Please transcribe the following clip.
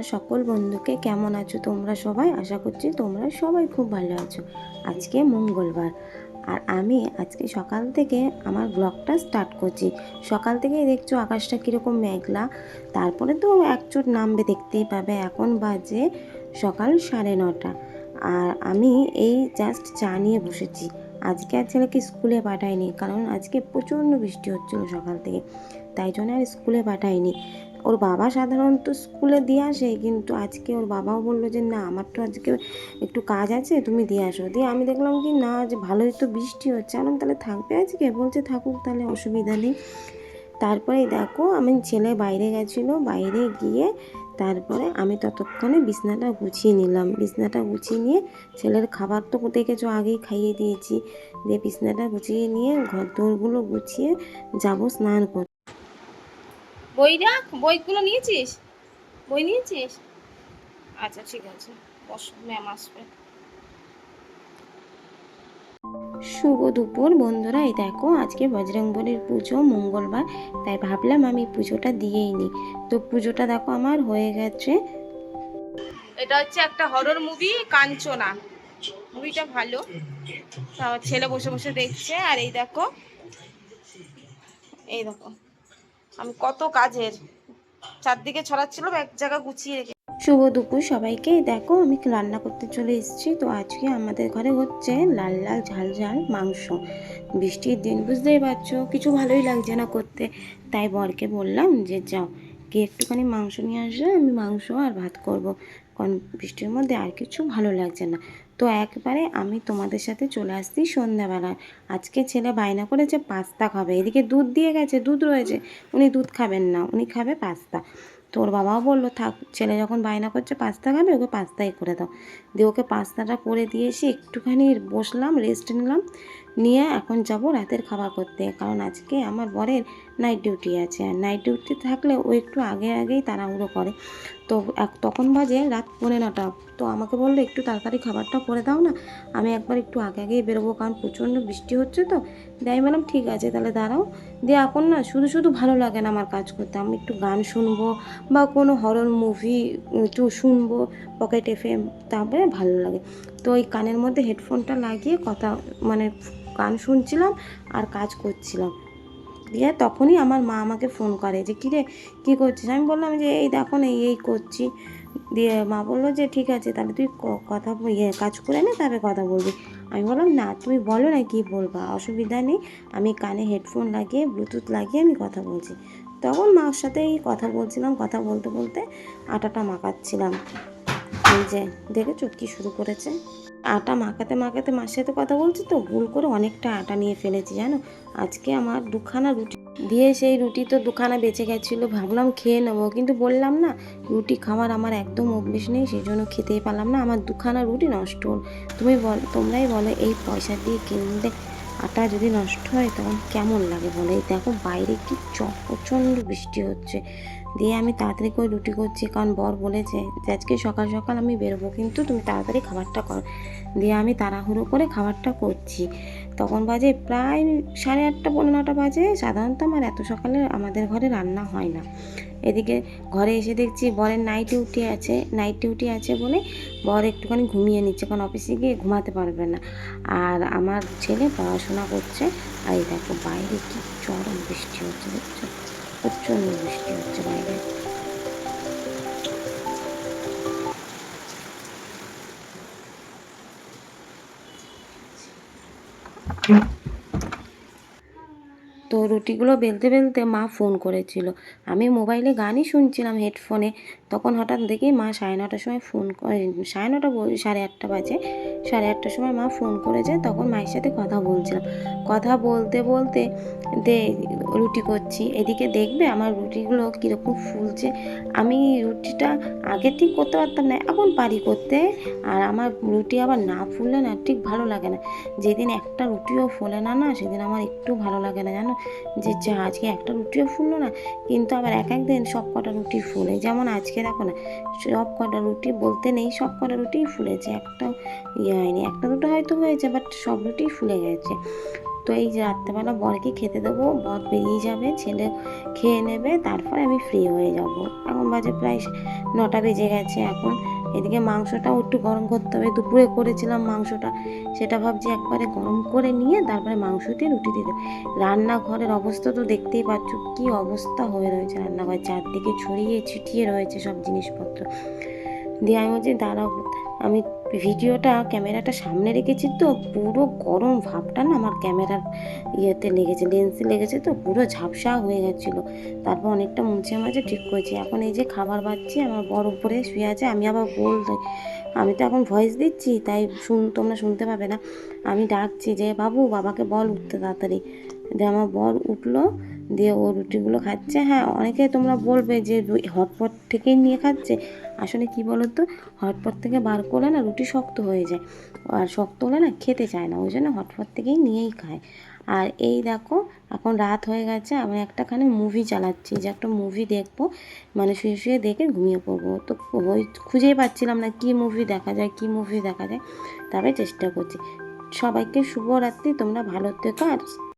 আমার সকল বন্ধুকে কেমন আছো তোমরা সবাই? আশা করছি তোমরা সবাই খুব ভালো আছো। আজকে মঙ্গলবার। আর আমি আজকে সকাল থেকে আমার ব্লগটা স্টার্ট করছি। সকাল থেকেই দেখছ আকাশটা কীরকম মেঘলা। তারপরে তো একচোট নামবে, দেখতেই পাবে। এখন বাজে সকাল সাড়ে নটা। আর আমি এই জাস্ট চা নিয়ে বসেছি। আজকে আর ছেলেকে স্কুলে পাঠাইনি, কারণ আজকে প্রচণ্ড বৃষ্টি হচ্ছিল সকাল থেকে। তাই জন্য আর স্কুলে পাঠাইনি। ওর বাবা সাধারণত স্কুলে দিয়ে আসে, কিন্তু আজকে ওর বাবাও বলল যে, না, আমার তো আজকে একটু কাজ আছে, তুমি দিয়ে আসো। দিয়ে আমি দেখলাম কি, না যে ভালোই তো বৃষ্টি হচ্ছে। আমি তাহলে থাকবে আজকে? বলছে, থাকুক, তাহলে অসুবিধা নেই। তারপরে দেখো, আমি ছেলে বাইরে গেছিল, বাইরে গিয়ে তারপরে আমি ততক্ষণে বিছনাটা গুছিয়ে নিলাম। বিছনাটা গুছিয়ে নিয়ে ছেলের খাবার তো দেখেছ আগেই খাইয়ে দিয়েছি। দিয়ে বিছনাটা গুছিয়ে নিয়ে ঘর দোরগুলো গুছিয়ে যাব স্নান করতে বই রাখ বইগুলো নিয়েছিস? বই নিয়েছিস? আচ্ছা ঠিক আছে। বস ম্যাম আসবে। শুভ দুপুর বন্ধুরা এই দেখো আজকে বজরংবলির পুজো মঙ্গলবার। তাই ভাবলাম আমি পুজোটা দিয়েই নিই। তো পুজোটা দেখো আমার হয়ে গেছে। এটা হচ্ছে একটা হরর মুভি কাঞ্চনা। মুভিটা ভালো। তা ছেলে বসে বসে দেখছে আর এই দেখো এই দেখো। আমি কত কাজের। চারদিকে ছড়াচ্ছিল এক জায়গা গুছিয়ে রেখে। শুভ দুপুর সবাইকে। দেখো, আমি রান্না করতে চলে এসেছি। তো আজকে আমাদের ঘরে হচ্ছে লাল লাল, ঝাল ঝাল মাংস। বৃষ্টির দিন, বুঝতেই পারছ, কিছু ভালোই লাগছে না করতে। তাই বরকে বললাম যে, যাও, গিয়ে একটুখানি মাংস নিয়ে আসবে আমি মাংস আর ভাত করব। কারণ বৃষ্টির মধ্যে আর কিছু ভালো লাগছে না। তো একবারে আমি তোমাদের সাথে চলে আসছি সন্ধ্যাবেলা আজকে ছেলে বায়না করেছে পাস্তা খাবে। এদিকে দুধ দিয়ে গেছে, দুধ রয়েছে। উনি দুধ খাবেন না, উনি খাবে পাস্তা। তোর বাবাও বলল, থাক, ছেলে যখন বায়না করছে পাস্তা খাবে, ওকে পাস্তাই করে দাও। দিয়ে ওকে পাস্তাটা করে দিয়ে এসে একটুখানি বসলাম রেস্ট নিলাম। নিয়ে এখন যাব রাতের খাবার করতে। কারণ আজকে আমার বরের নাইট ডিউটি আছে। আর নাইট ডিউটি থাকলে ও একটু আগে আগেই তাড়াহুড়ো করে। তো এক, তখন বাজে রাত পৌনে নটা। তো আমাকে বলল, একটু তাড়াতাড়ি খাবারটা করে দাও না। আমি একবার একটু আগে আগেই বেরোবো, কারণ প্রচণ্ড বৃষ্টি হচ্ছে তো। দেয় বললাম, ঠিক আছে, তাহলে দাঁড়াও। দিয়ে এখন না শুধু শুধু ভালো লাগে না আমার কাজ করতে। আমি একটু গান শুনব বা কোনো হরর মুভি একটু শুনব পকেট এফএম তারপরে ভালো লাগে। তো ওই কানের মধ্যে হেডফোনটা লাগিয়ে কথা মানে গান শুনছিলাম আর কাজ করছিলাম। দিয়ে তখনই আমার মা আমাকে ফোন করে যে, কিরে, কী করছিস? আমি বললাম যে, এই দেখো না, এই করছি। দিয়ে মা বলল যে, ঠিক আছে, তাহলে তুই কথা ইয়ে কাজ করে নে, তারপরে কথা বলবি। আমি বললাম, না, তুমি বলো না কী বলবা, অসুবিধা নেই। আমি কানে হেডফোন লাগিয়ে ব্লুটুথ লাগিয়ে আমি কথা বলছি। তখন মার সাথেই কথা বলছিলাম, কথা বলতে বলতে আটাটা মাখাচ্ছিলাম। এই যে দেখেছ কি শুরু করেছে। আটা মাখাতে মাখাতে মার সাথে কথা বলছি তো, ভুল করে অনেকটা আটা নিয়ে ফেলেছি, জানো? আজকে আমার দুখানা রুটি দিয়ে সেই রুটি তো দুখানা বেঁচে গেছিল, ভাবলাম খেয়ে নেব, কিন্তু বললাম না, রুটি খাওয়ার আমার একদম অভ্যেস নেই, সেই জন্য খেতেই পারলাম না, আমার দুখানা রুটি নষ্ট তুমি বল, তোমরাই বলো এই পয়সা দিয়ে কিনলে আটা যদি নষ্ট হয়, তখন কেমন লাগে বলে? দেখো, বাইরে কি প্রচণ্ড বৃষ্টি হচ্ছে। দিয়ে আমি তাড়াতাড়ি করে রুটি করছি, কারণ বর বলেছে যে, আজকে সকাল সকাল আমি বেরোবো, কিন্তু তুমি তাড়াতাড়ি খাবারটা করো। দিয়ে আমি তাড়াহুড়ো করে খাবারটা করছি। তখন বাজে প্রায় সাড়ে আটটা পনেরো নটা বাজে। সাধারণত আমার এত সকালে আমাদের ঘরে রান্না হয় না। এদিকে ঘরে এসে দেখছি বরের নাইট ডিউটি আছে নাইট ডিউটি আছে বলে বর একটুখানি ঘুমিয়ে নিচ্ছে। কারণ অফিসে গিয়ে ঘুমাতে পারবে না। আর আমার ছেলে পড়াশোনা করছে। আর এই দেখো বাইরে কি চরম বৃষ্টি হচ্ছে, দেখছ? প্রচণ্ড বৃষ্টি হচ্ছে বাইরে। তো রুটিগুলো বেলতে বেলতে মা ফোন করেছিল। আমি মোবাইলে গানই শুনছিলাম হেডফোনে। তখন হঠাৎ দেখি মা সাড়ে নটার সময় ফোন করে সাড়ে নটা সাড়ে আটটা বাজে। সাড়ে আটটার সময় মা ফোন করেছে, তখন মায়ের সাথে কথা বলছিলাম। কথা বলতে বলতে দে, রুটি করছি। এদিকে দেখবে আমার রুটিগুলো কীরকম ফুলছে। আমি রুটিটা আগে ঠিক করতে পারতাম না, এখন পারি করতে। আর আমার রুটি আবার না ফুললে না ঠিক ভালো লাগে না। যেদিন একটা রুটিও ফোলে না না, সেদিন আমার একটু ভালো লাগে না, জানো? যে যা আজকে একটা রুটিও ফুললো না, কিন্তু আবার এক এক দিন সব কটা রুটি ফুলে। যেমন আজকে দেখো না, সব কটা রুটি বলতে নেই, সব কটা রুটিই ফুলেছে। একটাও ইয়ে হয়নি, একটা দুটো হয়তো হয়েছে বাট সব রুটিই ফুলে গেছে। তো এই যে রাত্রেবেলা বরকে খেতে দেবো, বর বেরিয়ে যাবে, ছেলে খেয়ে নেবে, তারপরে আমি ফ্রি হয়ে যাব। এখন বাজে প্রায় নটা বেজে গেছে এখন। এদিকে মাংসটাও একটু গরম করতে হবে। দুপুরে করেছিলাম মাংসটা, সেটা ভাবছি একবারে গরম করে নিয়ে তারপরে মাংস দিয়ে রুটি দিতে রান্নাঘরের অবস্থা তো দেখতেই পাচ্ছ, কি অবস্থা হয়ে রয়েছে রান্নাঘর, চারদিকে ছড়িয়ে ছিটিয়ে রয়েছে সব জিনিসপত্র। দিয়ে আমি বলছি, দাঁড়াও, আমি ভিডিওটা ক্যামেরাটা সামনে রেখেছি তো, পুরো গরম ভাবটা না আমার ক্যামেরার ইয়েতে লেগেছে, লেন্সে লেগেছে তো, পুরো ঝাপসা হয়ে গেছিল। তারপর অনেকটা মুছে মাঝে ঠিক করেছি। এখন এই যে খাবার পাচ্ছি আমার বড় উপরে শুয়ে আছে, আমি আবার বল আমি তো এখন ভয়েস দিচ্ছি, তাই শুন, তোমরা শুনতে পাবে না। আমি ডাকছি যে, বাবু, বাবাকে বল উঠতে তাড়াতাড়ি। দিয়ে আমার বর উঠল, দিয়ে ও রুটিগুলো খাচ্ছে। হ্যাঁ অনেকে তোমরা বলবে যে হটপট থেকেই নিয়ে খাচ্ছে। আসলে কি বলো তো হটপট থেকে বার করলে না রুটি শক্ত হয়ে যায়। আর শক্ত হলে না খেতে চায় না, ওই জন্য হটপট থেকেই নিয়েই খায়। আর এই দেখো, এখন রাত হয়ে গেছে, আমি একটাখানে মুভি চালাচ্ছি। যে একটা মুভি দেখব মানে শুয়ে শুয়ে দেখে ঘুমিয়ে পড়ব। তো ওই খুঁজেই পাচ্ছিলাম না কি মুভি দেখা যায়, কি মুভি দেখা যায়। তবে চেষ্টা করছি। সবাইকে শুভরাত্রি, তোমরা ভালো থেকো আর